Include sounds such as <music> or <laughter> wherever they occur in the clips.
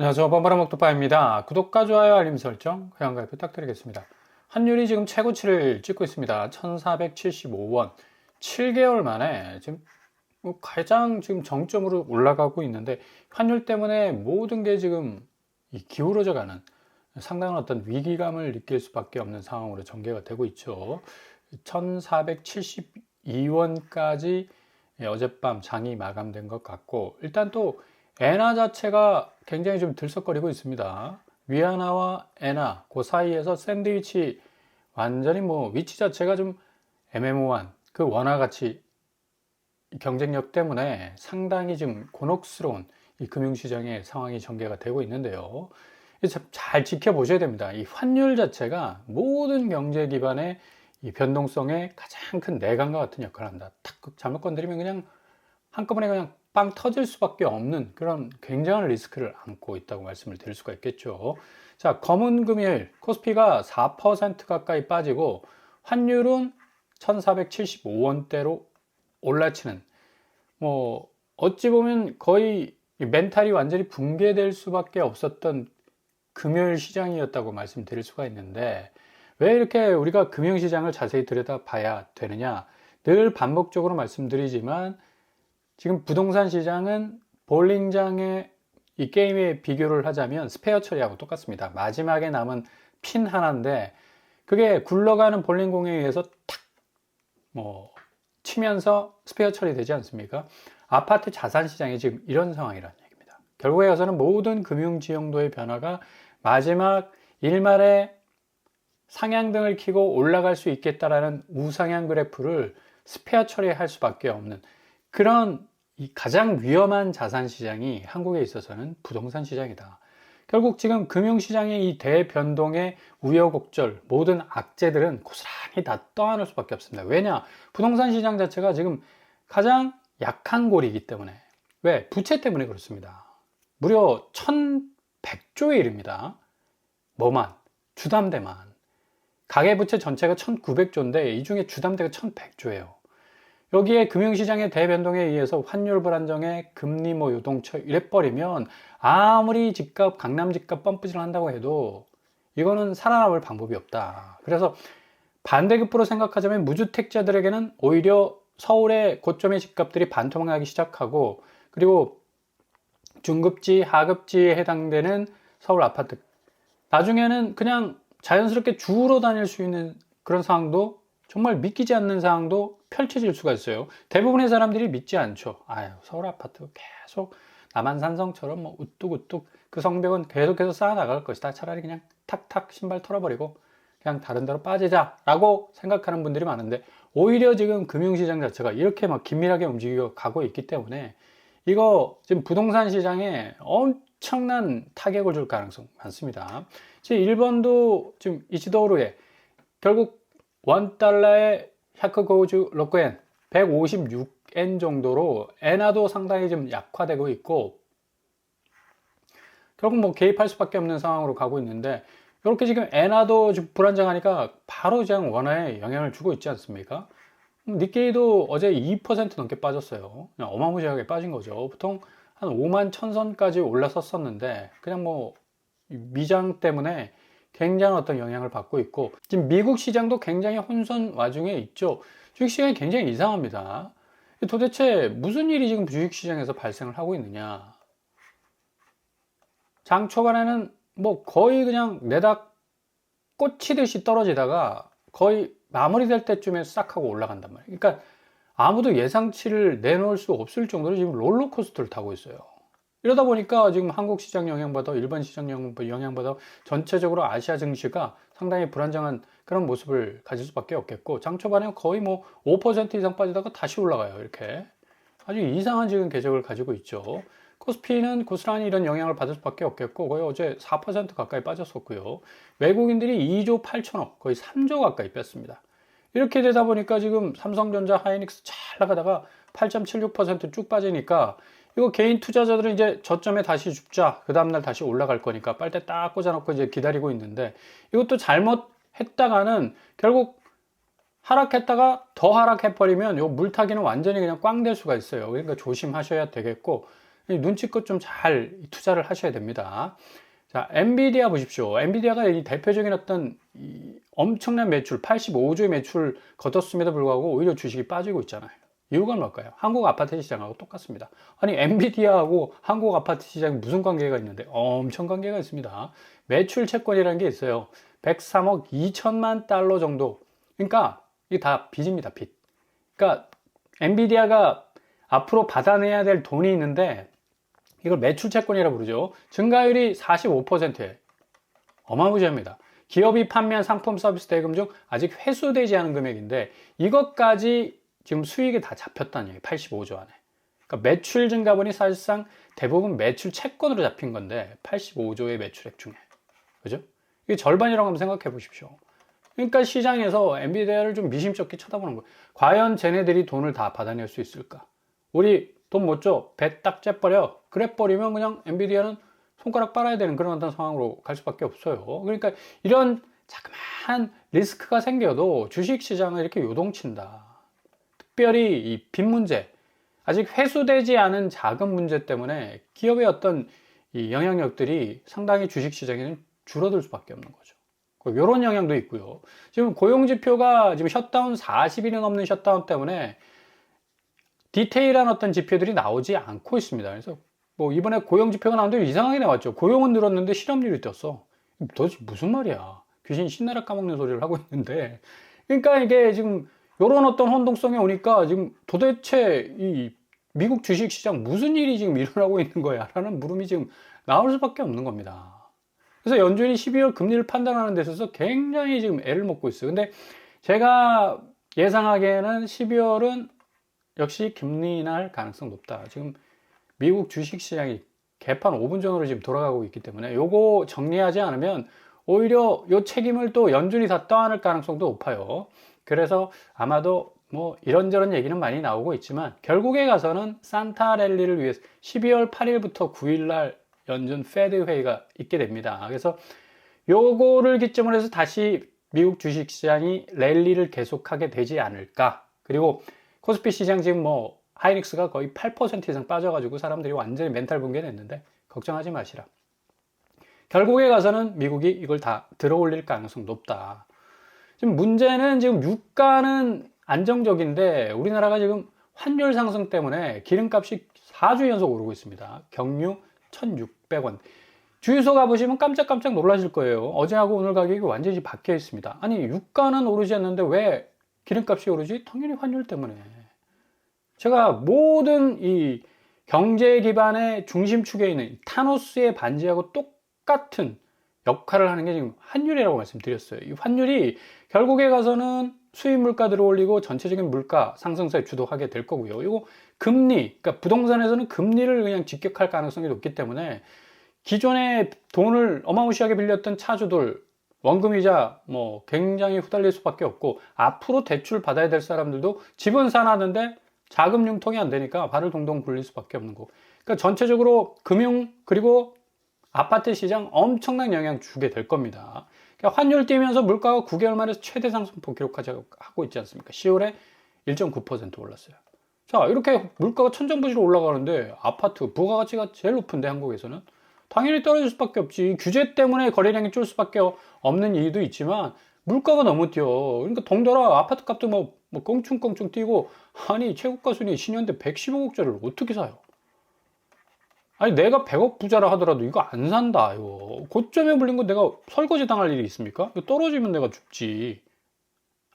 안녕하세요. 범바라 먹도빠입니다. 구독과 좋아요, 알림 설정, 회원가입 부탁드리겠습니다. 환율이 지금 최고치를 찍고 있습니다. 1475원. 7개월 만에 지금 뭐 가장 지금 정점으로 올라가고 있는데 환율 때문에 모든 게 지금 기울어져 가는 상당한 어떤 위기감을 느낄 수밖에 없는 상황으로 전개가 되고 있죠. 1472원까지 어젯밤 장이 마감된 것 같고 일단 또 엔화 자체가 굉장히 좀 들썩거리고 있습니다. 위안화와 엔화 그 사이에서 샌드위치 완전히 뭐 위치 자체가 좀 애매모호한 그 원화 가치 경쟁력 때문에 상당히 좀 곤혹스러운 이 금융시장의 상황이 전개가 되고 있는데요. 잘 지켜보셔야 됩니다. 이 환율 자체가 모든 경제 기반의 이 변동성에 가장 큰 내관과 같은 역할을 한다. 탁 잘못 건드리면 그냥 한꺼번에 그냥 빵 터질 수밖에 없는 그런 굉장한 리스크를 안고 있다고 말씀을 드릴 수가 있겠죠. 자, 검은 금일 코스피가 4% 가까이 빠지고 환율은 1475원대로 올라치는 뭐 어찌 보면 거의 멘탈이 완전히 붕괴될 수밖에 없었던 금요일 시장이었다고 말씀드릴 수가 있는데 왜 이렇게 우리가 금융시장을 자세히 들여다봐야 되느냐 늘 반복적으로 말씀드리지만 지금 부동산 시장은 볼링장의 이 게임에 비교를 하자면 스페어 처리하고 똑같습니다. 마지막에 남은 핀 하나인데 그게 굴러가는 볼링공에 의해서 탁 뭐 치면서 스페어 처리되지 않습니까? 아파트 자산 시장이 지금 이런 상황이라는 얘기입니다. 결국에 여서는 모든 금융 지형도의 변화가 마지막 일말에 상향등을 키고 올라갈 수 있겠다라는 우상향 그래프를 스페어 처리할 수밖에 없는 그런 이 가장 위험한 자산 시장이 한국에 있어서는 부동산 시장이다. 결국 지금 금융시장의 이 대변동의 우여곡절, 모든 악재들은 고스란히 다 떠안을 수밖에 없습니다. 왜냐? 부동산 시장 자체가 지금 가장 약한 골이기 때문에. 왜? 부채 때문에 그렇습니다. 무려 1100조에 이릅니다. 뭐만? 주담대만. 가계부채 전체가 1900조인데 이 중에 주담대가 1100조예요. 여기에 금융시장의 대변동에 의해서 환율 불안정에 금리 뭐 요동쳐 이래버리면 아무리 집값 강남 집값 펌프질을 한다고 해도 이거는 살아남을 방법이 없다. 그래서 반대급부로 생각하자면 무주택자들에게는 오히려 서울의 고점의 집값들이 반토막나기 시작하고 그리고 중급지, 하급지에 해당되는 서울 아파트 나중에는 그냥 자연스럽게 주로 다닐 수 있는 그런 상황도 정말 믿기지 않는 상황도 펼쳐질 수가 있어요. 대부분의 사람들이 믿지 않죠. 아유, 서울 아파트 계속 남한산성처럼 뭐 우뚝우뚝 그 성벽은 계속해서 쌓아 나갈 것이다. 차라리 그냥 탁탁 신발 털어버리고 그냥 다른 데로 빠지자라고 생각하는 분들이 많은데 오히려 지금 금융시장 자체가 이렇게 막 긴밀하게 움직여 가고 있기 때문에 이거 지금 부동산 시장에 엄청난 타격을 줄 가능성 많습니다. 지금 일본도 지금 이치도로에 결국 원 달러에 샤크고우주 로크엔 156엔 정도로 엔화도 상당히 좀 약화되고 있고 결국 뭐 개입할 수밖에 없는 상황으로 가고 있는데 이렇게 지금 엔화도 좀 불안정하니까 바로 그냥 원화에 영향을 주고 있지 않습니까? 니케이도 어제 2% 넘게 빠졌어요. 그냥 어마무시하게 빠진 거죠. 보통 한 5만 천선까지 올라섰었는데 그냥 뭐 미장 때문에 굉장한 어떤 영향을 받고 있고 지금 미국 시장도 굉장히 혼선 와중에 있죠. 주식 시장이 굉장히 이상합니다. 도대체 무슨 일이 지금 주식 시장에서 발생을 하고 있느냐? 장 초반에는 뭐 거의 그냥 내다 꽂히듯이 떨어지다가 거의 마무리될 때쯤에 싹 하고 올라간단 말이에요. 그러니까 아무도 예상치를 내놓을 수 없을 정도로 지금 롤러코스터를 타고 있어요. 이러다 보니까 지금 한국 시장 영향받아 일본 시장 영향받아 전체적으로 아시아 증시가 상당히 불안정한 그런 모습을 가질 수밖에 없겠고 장 초반에 거의 뭐 5% 이상 빠지다가 다시 올라가요 이렇게. 아주 이상한 지금 궤적을 가지고 있죠. 코스피는 고스란히 이런 영향을 받을 수밖에 없겠고 거의 어제 4% 가까이 빠졌었고요. 외국인들이 2조 8천억 거의 3조 가까이 뺐습니다. 이렇게 되다 보니까 지금 삼성전자 하이닉스 잘 나가다가 8.76%쭉 빠지니까 이거 개인 투자자들은 이제 저점에 다시 줍자. 그 다음날 다시 올라갈 거니까 빨대 딱 꽂아놓고 이제 기다리고 있는데 이것도 잘못했다가는 결국 하락했다가 더 하락해버리면 요 물타기는 완전히 그냥 꽝 될 수가 있어요. 그러니까 조심하셔야 되겠고 눈치껏 좀 잘 투자를 하셔야 됩니다. 자, 엔비디아 보십시오. 엔비디아가 이 대표적인 어떤 이 엄청난 매출, 85조의 매출 거뒀음에도 불구하고 오히려 주식이 빠지고 있잖아요. 이유가 뭘까요? 한국 아파트 시장하고 똑같습니다. 아니, 엔비디아하고 한국 아파트 시장이 무슨 관계가 있는데? 엄청 관계가 있습니다. 매출 채권이라는 게 있어요. 103억 2천만 달러 정도. 그러니까 이게 다 빚입니다, 빚. 그러니까 엔비디아가 앞으로 받아내야 될 돈이 있는데 이걸 매출 채권이라 부르죠. 증가율이 45%에 어마무시합니다. 기업이 판매한 상품 서비스 대금 중 아직 회수되지 않은 금액인데 이것까지 지금 수익이 다 잡혔다는 얘기 85조 안에. 그러니까 매출 증가분이 사실상 대부분 매출 채권으로 잡힌 건데 85조의 매출액 중에. 그죠? 이게 절반이라고 한번 생각해 보십시오. 그러니까 시장에서 엔비디아를 좀 미심쩍게 쳐다보는 거예요. 과연 쟤네들이 돈을 다 받아낼 수 있을까? 우리 돈 못 줘. 배 딱 째버려. 그래 버리면 그냥 엔비디아는 손가락 빨아야 되는 그런 어떤 상황으로 갈 수밖에 없어요. 그러니까 이런 자그마한 리스크가 생겨도 주식 시장을 이렇게 요동친다. 특별히 이 빚 문제, 아직 회수되지 않은 자금 문제 때문에 기업의 어떤 이 영향력들이 상당히 주식 시장에는 줄어들 수밖에 없는 거죠. 이런 영향도 있고요. 지금 고용 지표가 지금 셧다운 40일이 넘는 셧다운 때문에 디테일한 어떤 지표들이 나오지 않고 있습니다. 그래서 뭐 이번에 고용 지표가 나왔는데 이상하게 나왔죠. 고용은 늘었는데 실업률이 뛰었어. 도대체 무슨 말이야. 귀신 신나라 까먹는 소리를 하고 있는데. 그러니까 이게 지금 이런 어떤 혼동성이 오니까 지금 도대체 이 미국 주식 시장 무슨 일이 지금 일어나고 있는 거야? 라는 물음이 지금 나올 수밖에 없는 겁니다. 그래서 연준이 12월 금리를 판단하는 데 있어서 굉장히 지금 애를 먹고 있어요. 근데 제가 예상하기에는 12월은 역시 금리 인하할 가능성 높다. 지금 미국 주식 시장이 개판 5분 전으로 지금 돌아가고 있기 때문에 요거 정리하지 않으면 오히려 요 책임을 또 연준이 다 떠안을 가능성도 높아요. 그래서 아마도 뭐 이런저런 얘기는 많이 나오고 있지만 결국에 가서는 산타 랠리를 위해서 12월 8일부터 9일 날 연준 페드 회의가 있게 됩니다. 그래서 요거를 기점으로 해서 다시 미국 주식 시장이 랠리를 계속하게 되지 않을까. 그리고 코스피 시장 지금 뭐 하이닉스가 거의 8% 이상 빠져가지고 사람들이 완전히 멘탈 붕괴됐는데 걱정하지 마시라. 결국에 가서는 미국이 이걸 다 들어올릴 가능성 높다. 지금 문제는 지금 유가는 안정적인데 우리나라가 지금 환율 상승 때문에 기름값이 4주 연속 오르고 있습니다. 경유 1,600원. 주유소 가보시면 깜짝깜짝 놀라실 거예요. 어제하고 오늘 가격이 완전히 바뀌어 있습니다. 아니, 유가는 오르지 않는데 왜 기름값이 오르지? 당연히 환율 때문에. 제가 모든 이 경제 기반의 중심축에 있는 타노스의 반지하고 똑같은 역할을 하는 게 지금 환율이라고 말씀드렸어요. 이 환율이 결국에 가서는 수입 물가 들어올리고 전체적인 물가 상승세에 주도하게 될 거고요. 이거 금리, 그러니까 부동산에서는 금리를 그냥 직격할 가능성이 높기 때문에 기존에 돈을 어마무시하게 빌렸던 차주들 원금이자 뭐 굉장히 후달릴 수밖에 없고 앞으로 대출 받아야 될 사람들도 집은 사놨는데 자금 융통이 안 되니까 발을 동동 굴릴 수밖에 없는 거고. 그러니까 전체적으로 금융 그리고 아파트 시장 엄청난 영향 주게 될 겁니다. 그러니까 환율 뛰면서 물가가 9개월 만에 최대 상승폭 기록하고 있지 않습니까? 10월에 1.9% 올랐어요. 자, 이렇게 물가가 천정부지로 올라가는데 아파트 부가가치가 제일 높은데 한국에서는 당연히 떨어질 수밖에 없지. 규제 때문에 거래량이 줄 수밖에 없는 이유도 있지만 물가가 너무 뛰어. 그러니까 덩달아 아파트 값도 뭐, 뭐 껑충껑충 뛰고 아니 최고가 순위 신현대 115억짜리를 어떻게 사요? 아니 내가 100억 부자라 하더라도 이거 안 산다 이거 고점에 물린 거 내가 설거지 당할 일이 있습니까? 이거 떨어지면 내가 죽지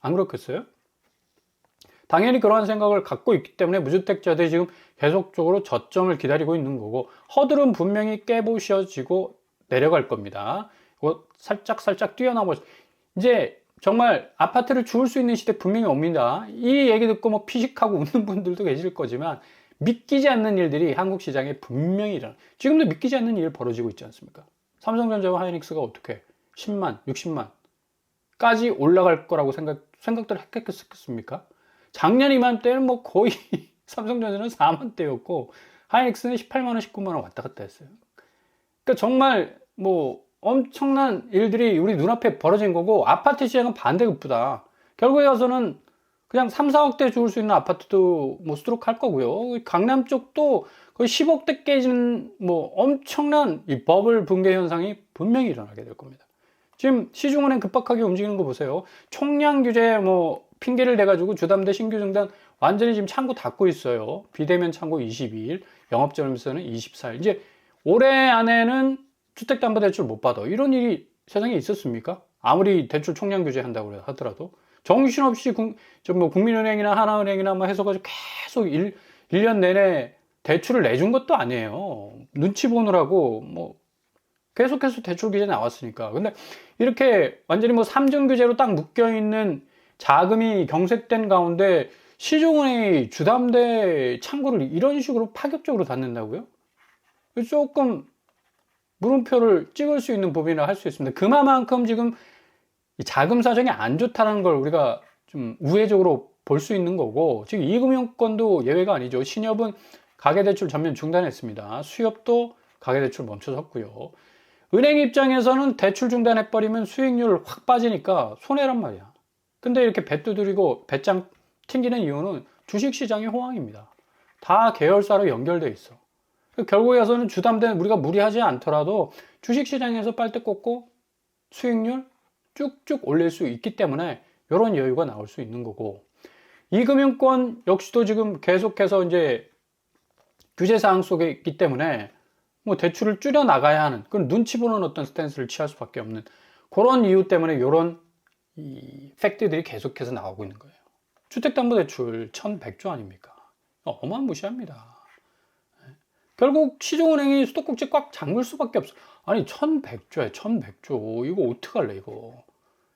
안 그렇겠어요? 당연히 그러한 생각을 갖고 있기 때문에 무주택자들이 지금 계속적으로 저점을 기다리고 있는 거고 허들은 분명히 깨부셔지고 내려갈 겁니다. 이거 살짝 살짝 뛰어나보 이제 정말 아파트를 주울 수 있는 시대 분명히 옵니다. 이 얘기 듣고 뭐 피식하고 <laughs> 웃는 분들도 계실 거지만 믿기지 않는 일들이 한국 시장에 분명히 일어나. 지금도 믿기지 않는 일 벌어지고 있지 않습니까? 삼성전자와 하이닉스가 어떻게 10만, 60만까지 올라갈 거라고 생각, 생각들 했겠습니까? 작년 이맘때는 뭐 거의 <laughs> 삼성전자는 4만 대였고 하이닉스는 18만 원, 19만 원 왔다 갔다 했어요. 그러니까 정말 뭐 엄청난 일들이 우리 눈앞에 벌어진 거고 아파트 시장은 반대급부다. 결국에 가서는 그냥 3, 4억대 주을 수 있는 아파트도 뭐 수두룩할 거고요. 강남 쪽도 거의 10억대 깨지는 뭐 엄청난 이 버블 붕괴 현상이 분명히 일어나게 될 겁니다. 지금 시중은행 급박하게 움직이는 거 보세요. 총량 규제 뭐 핑계를 대가지고 주담대 신규 증단 완전히 지금 창구 닫고 있어요. 비대면 창구 22일, 영업점에서는 24일. 이제 올해 안에는 주택담보대출 못 받아. 이런 일이 세상에 있었습니까? 아무리 대출 총량 규제한다고 하더라도 정신없이 국, 뭐 국민은행이나 하나은행이나 뭐 해서가지고 계속 1, 1년 내내 대출을 내준 것도 아니에요. 눈치 보느라고 뭐 계속해서 대출 규제 나왔으니까. 근데 이렇게 완전히 뭐 삼중 규제로 딱 묶여 있는 자금이 경색된 가운데 시중은행이 주담대 창구를 이런 식으로 파격적으로 닫는다고요? 조금 물음표를 찍을 수 있는 부분이라 할 수 있습니다. 그만큼 지금 자금 사정이 안 좋다는 걸 우리가 좀 우회적으로 볼 수 있는 거고 지금 이금융권도 예외가 아니죠. 신협은 가계대출 전면 중단했습니다. 수협도 가계대출 멈춰섰고요. 은행 입장에서는 대출 중단해버리면 수익률 확 빠지니까 손해란 말이야. 근데 이렇게 배 두드리고 배짱 튕기는 이유는 주식시장의 호황입니다. 다 계열사로 연결돼 있어. 결국에 서는 주담대는 우리가 무리하지 않더라도 주식시장에서 빨대 꽂고 수익률 쭉쭉 올릴 수 있기 때문에 이런 여유가 나올 수 있는 거고 이 금융권 역시도 지금 계속해서 이제 규제 사항 속에 있기 때문에 뭐 대출을 줄여 나가야 하는 그런 눈치 보는 어떤 스탠스를 취할 수밖에 없는 그런 이유 때문에 이런 이 팩트들이 계속해서 나오고 있는 거예요. 주택담보대출 1100조 아닙니까? 어마무시합니다. 결국 시중은행이 수도꼭지 꽉 잠글 수밖에 없어. 아니 1100조에 1100조 이거 어떡할래 이거.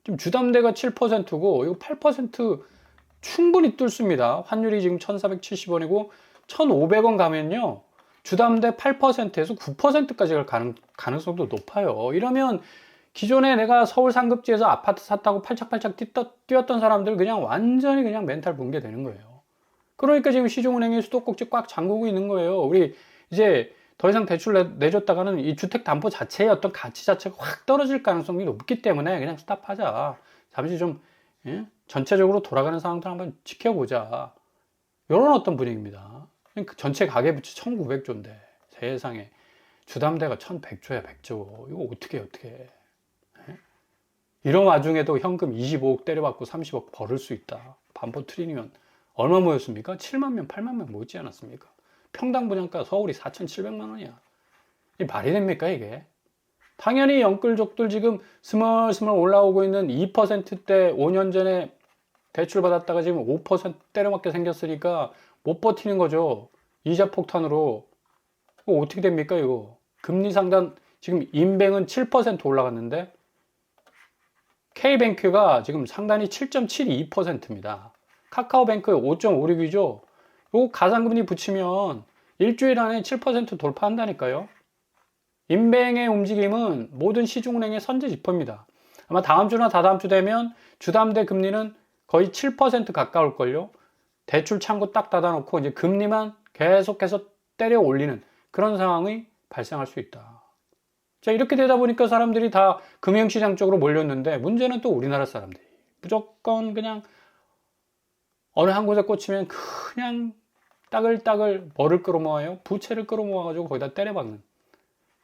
지금 주담대가 7%고 이거 8% 충분히 뚫습니다. 환율이 지금 1470원이고 1500원 가면요. 주담대 8%에서 9%까지 갈 가능, 가능성도 높아요. 이러면 기존에 내가 서울 상급지에서 아파트 샀다고 팔짝팔짝 뛰었던 사람들 그냥 완전히 그냥 멘탈 붕괴되는 거예요. 그러니까 지금 시중은행이 수도꼭지 꽉 잠그고 있는 거예요. 우리 이제 더 이상 대출 내, 줬다가는 이 주택 담보 자체의 어떤 가치 자체가 확 떨어질 가능성이 높기 때문에 그냥 스탑하자. 잠시 좀 예? 전체적으로 돌아가는 상황들 한번 지켜보자. 이런 어떤 분위기입니다. 그 전체 가계부채 1900조인데 세상에 주담대가 1100조야 100조. 이거 어떻게 어떻게 예? 이런 와중에도 현금 25억 때려받고 30억 벌을 수 있다. 반포 트리니언 얼마 모였습니까? 7만 명, 8만 명 모이지 않았습니까? 평당 분양가 서울이 4,700만 원이야. 이 말이 됩니까, 이게? 당연히 영끌족들 지금 스멀스멀 올라오고 있는 2%대 5년 전에 대출 받았다가 지금 5% 때려맞게 생겼으니까 못 버티는 거죠. 이자 폭탄으로. 이거 어떻게 됩니까, 이거? 금리 상단, 지금 인뱅은 7% 올라갔는데, K뱅크가 지금 상단이 7.72%입니다. 카카오뱅크 5.56이죠. 요 가상금리 붙이면 일주일 안에 7% 돌파한다니까요. 인뱅의 움직임은 모든 시중은행의 선제 지표입니다. 아마 다음 주나 다다음 주 되면 주담대 금리는 거의 7% 가까울걸요. 대출 창구 딱 닫아놓고 이제 금리만 계속해서 때려 올리는 그런 상황이 발생할 수 있다. 자, 이렇게 되다 보니까 사람들이 다 금융시장 쪽으로 몰렸는데 문제는 또 우리나라 사람들이 무조건 그냥 어느 한 곳에 꽂히면 그냥 따글따글 뭐를 끌어모아요? 부채를 끌어모아가지고 거기다 때려박는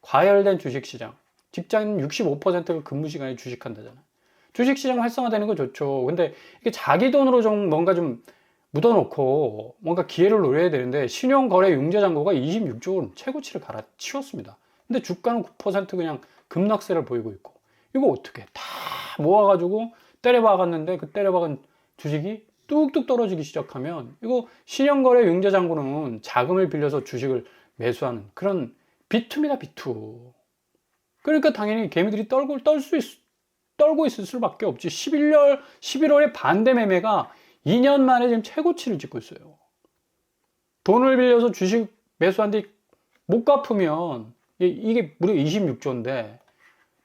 과열된 주식시장. 직장인 65%가 근무 시간에 주식한다잖아 주식시장 활성화되는 거 좋죠. 근데 이게 자기 돈으로 좀 뭔가 좀 묻어놓고 뭔가 기회를 노려야 되는데 신용거래 융자잔고가 26조 원 최고치를 갈아치웠습니다. 근데 주가는 9% 그냥 급락세를 보이고 있고. 이거 어떻게 다 모아가지고 때려박았는데 그 때려박은 주식이 뚝뚝 떨어지기 시작하면 이거 신용거래 융자장고는 자금을 빌려서 주식을 매수하는 그런 비투입니다 비투. 그러니까 당연히 개미들이 떨고 떨수 있, 떨고 있을 수밖에 없지. 11월 11월에 반대 매매가 2년 만에 지금 최고치를 찍고 있어요. 돈을 빌려서 주식 매수한 뒤못 갚으면 이게 무려 26조인데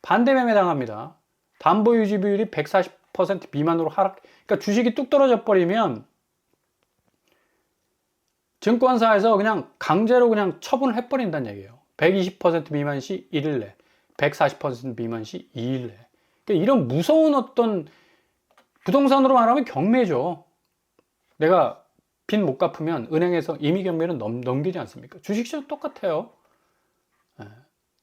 반대 매매 당합니다. 담보 유지 비율이 140% 미만으로 하락 그러니까 주식이 뚝 떨어져 버리면 증권사에서 그냥 강제로 그냥 처분을 해버린다는 얘기예요. 120% 미만 시 1일 내, 140% 미만 시 2일 내. 그러니까 이런 무서운 어떤 부동산으로 말하면 경매죠. 내가 빚 못 갚으면 은행에서 임의 경매는 넘, 넘기지 않습니까? 주식시장 똑같아요. 예.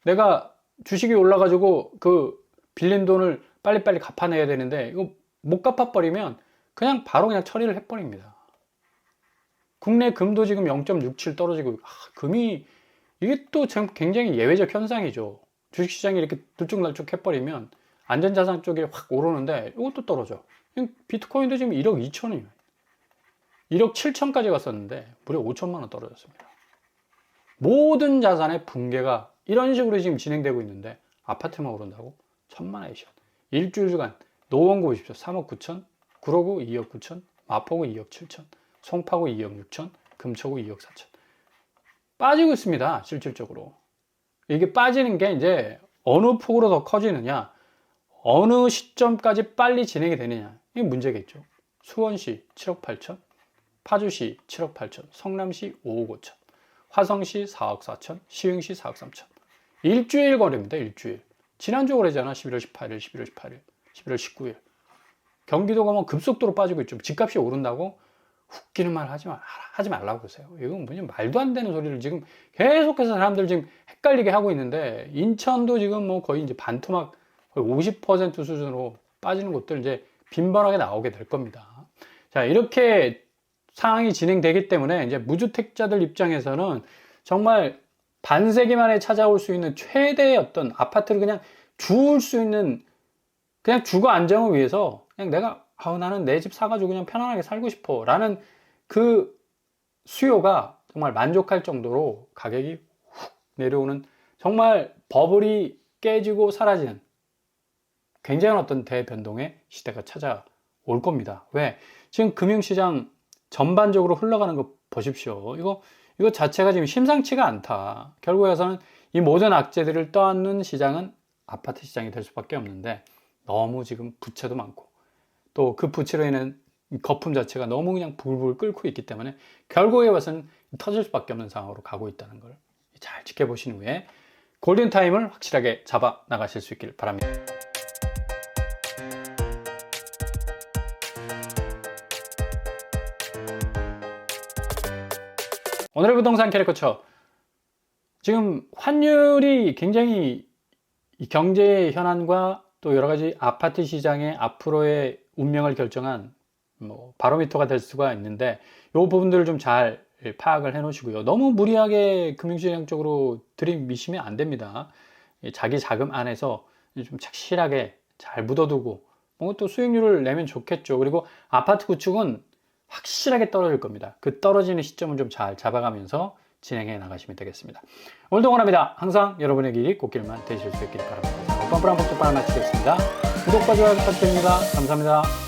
내가 주식이 올라가지고 그 빌린 돈을 빨리빨리 갚아내야 되는데 이거 못 갚아버리면 그냥 바로 그냥 처리를 해버립니다. 국내 금도 지금 0.67 떨어지고 아, 금이 이게 또참 굉장히 예외적 현상이죠. 주식시장이 이렇게 들쭉날쭉 해버리면 안전자산 쪽이 확 오르는데 이것도 떨어져. 비트코인도 지금 1억 2천이에요. 1억 7천까지 갔었는데 무려 5천만 원 떨어졌습니다. 모든 자산의 붕괴가 이런 식으로 지금 진행되고 있는데 아파트만 오른다고? 천만에이션. 일주일간 노원구 보십시오. 3억 9천, 구로구 2억 9천, 마포구 2억 7천, 송파구 2억 6천, 금초구 2억 4천. 빠지고 있습니다. 실질적으로. 이게 빠지는 게 이제 어느 폭으로 더 커지느냐, 어느 시점까지 빨리 진행이 되느냐. 이게 문제겠죠. 수원시 7억 8천, 파주시 7억 8천, 성남시 5억 5천, 화성시 4억 4천, 시흥시 4억 3천. 일주일 거리입니다. 일주일. 지난주 거래잖아. 11월 18일, 11월 18일, 11월 19일. 경기도가 뭐 급속도로 빠지고 있죠. 집값이 오른다고 웃기는 말 하지, 말, 하지 말라고 그러세요. 이건 뭐냐 말도 안 되는 소리를 지금 계속해서 사람들 지금 헷갈리게 하고 있는데 인천도 지금 뭐 거의 이제 반토막 거의 50% 수준으로 빠지는 곳들 이제 빈번하게 나오게 될 겁니다. 자, 이렇게 상황이 진행되기 때문에 이제 무주택자들 입장에서는 정말 반세기 만에 찾아올 수 있는 최대의 어떤 아파트를 그냥 주울 수 있는 그냥 주거 안정을 위해서 그냥 내가 아우 나는 내 집 사가지고 그냥 편안하게 살고 싶어 라는 그 수요가 정말 만족할 정도로 가격이 훅 내려오는 정말 버블이 깨지고 사라지는 굉장한 어떤 대변동의 시대가 찾아올 겁니다. 왜? 지금 금융시장 전반적으로 흘러가는 거 보십시오. 이거, 이거 자체가 지금 심상치가 않다. 결국에서는 이 모든 악재들을 떠안는 시장은 아파트 시장이 될 수밖에 없는데 너무 지금 부채도 많고 또 그 부채로 인한 거품 자체가 너무 그냥 불불 끓고 있기 때문에 결국에 와서는 터질 수밖에 없는 상황으로 가고 있다는 걸 잘 지켜보신 후에 골든타임을 확실하게 잡아 나가실 수 있길 바랍니다. 오늘의 부동산 캐릭터처 지금 환율이 굉장히 이 경제 현안과 또 여러 가지 아파트 시장의 앞으로의 운명을 결정한 뭐 바로미터가 될 수가 있는데 이 부분들을 좀 잘 파악을 해 놓으시고요. 너무 무리하게 금융시장 쪽으로 들이미시면 안 됩니다. 자기 자금 안에서 좀 착실하게 잘 묻어두고 뭔가 또 수익률을 내면 좋겠죠. 그리고 아파트 구축은 확실하게 떨어질 겁니다. 그 떨어지는 시점을 좀 잘 잡아가면서 진행해 나가시면 되겠습니다. 오늘도 원합니다. 항상 여러분의 길이 꽃길만 되실 수 있기를 바랍니다. 뻔뻔한 복잡 바람 마치겠습니다. 구독과 좋아요 부탁드립니다. 감사합니다.